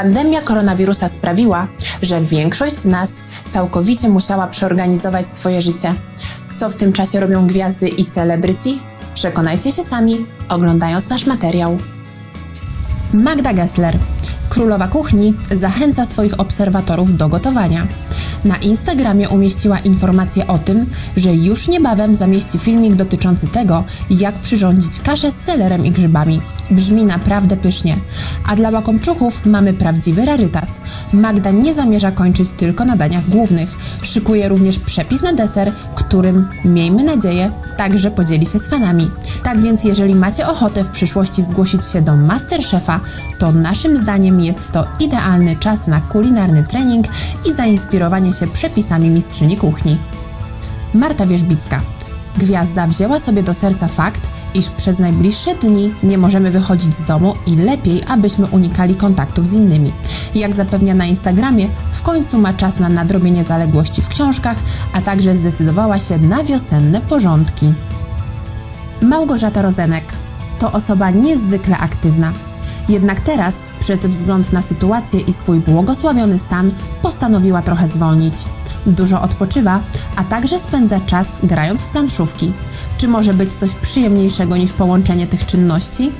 Pandemia koronawirusa sprawiła, że większość z nas całkowicie musiała przeorganizować swoje życie. Co w tym czasie robią gwiazdy i celebryci? Przekonajcie się sami, oglądając nasz materiał. Magda Gessler, królowa kuchni, zachęca swoich obserwatorów do gotowania. Na Instagramie umieściła informację o tym, że już niebawem zamieści filmik dotyczący tego, jak przyrządzić kaszę z selerem i grzybami. Brzmi naprawdę pysznie. A dla łakomczuchów mamy prawdziwy rarytas. Magda nie zamierza kończyć tylko na daniach głównych. Szykuje również przepis na deser, którym, miejmy nadzieję, także podzieli się z fanami. Tak więc jeżeli macie ochotę w przyszłości zgłosić się do Masterchefa, to naszym zdaniem jest to idealny czas na kulinarny trening i zainspirowanie się przepisami mistrzyni kuchni. Marta Wierzbicka. Gwiazda wzięła sobie do serca fakt, iż przez najbliższe dni nie możemy wychodzić z domu i lepiej, abyśmy unikali kontaktów z innymi. Jak zapewnia na Instagramie, w końcu ma czas na nadrobienie zaległości w książkach, a także zdecydowała się na wiosenne porządki. Małgorzata Rozenek to osoba niezwykle aktywna. Jednak teraz, przez wzgląd na sytuację i swój błogosławiony stan, postanowiła trochę zwolnić. Dużo odpoczywa, a także spędza czas grając w planszówki. Czy może być coś przyjemniejszego niż połączenie tych czynności?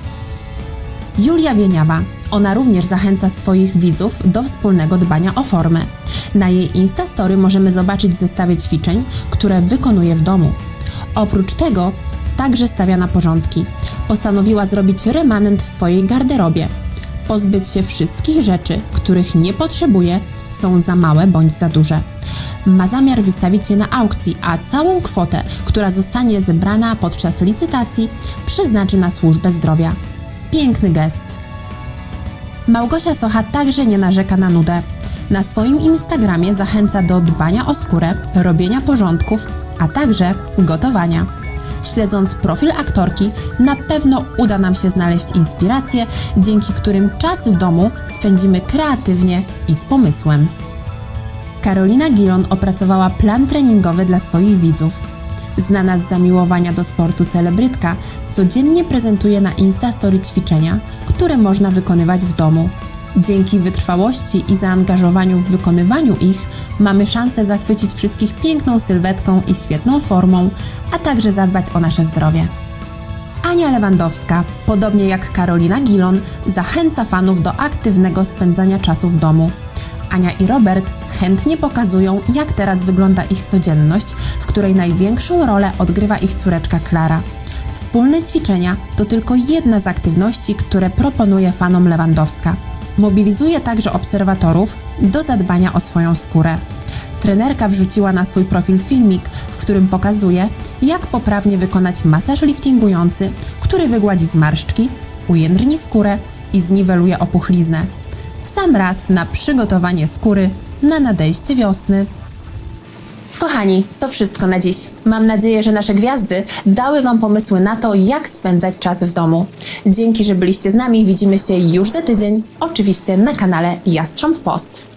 Julia Wieniawa. Ona również zachęca swoich widzów do wspólnego dbania o formę. Na jej Instastory możemy zobaczyć zestawy ćwiczeń, które wykonuje w domu. Oprócz tego także stawia na porządki. Postanowiła zrobić remanent w swojej garderobie. Pozbyć się wszystkich rzeczy, których nie potrzebuje, są za małe bądź za duże. Ma zamiar wystawić je na aukcji, a całą kwotę, która zostanie zebrana podczas licytacji, przeznaczy na służbę zdrowia. Piękny gest. Małgosia Socha także nie narzeka na nudę. Na swoim Instagramie zachęca do dbania o skórę, robienia porządków, a także gotowania. Śledząc profil aktorki, na pewno uda nam się znaleźć inspiracje, dzięki którym czas w domu spędzimy kreatywnie i z pomysłem. Karolina Gilon opracowała plan treningowy dla swoich widzów. Znana z zamiłowania do sportu celebrytka codziennie prezentuje na Instastory ćwiczenia, które można wykonywać w domu. Dzięki wytrwałości i zaangażowaniu w wykonywaniu ich mamy szansę zachwycić wszystkich piękną sylwetką i świetną formą, a także zadbać o nasze zdrowie. Ania Lewandowska, podobnie jak Karolina Gilon, zachęca fanów do aktywnego spędzania czasu w domu. Ania i Robert chętnie pokazują, jak teraz wygląda ich codzienność, w której największą rolę odgrywa ich córeczka Klara. Wspólne ćwiczenia to tylko jedna z aktywności, które proponuje fanom Lewandowska. Mobilizuje także obserwatorów do zadbania o swoją skórę. Trenerka wrzuciła na swój profil filmik, w którym pokazuje, jak poprawnie wykonać masaż liftingujący, który wygładzi zmarszczki, ujędrni skórę i zniweluje opuchliznę. W sam raz na przygotowanie skóry na nadejście wiosny. Kochani, to wszystko na dziś. Mam nadzieję, że nasze gwiazdy dały Wam pomysły na to, jak spędzać czas w domu. Dzięki, że byliście z nami. Widzimy się już za tydzień, oczywiście na kanale Jastrząb Post.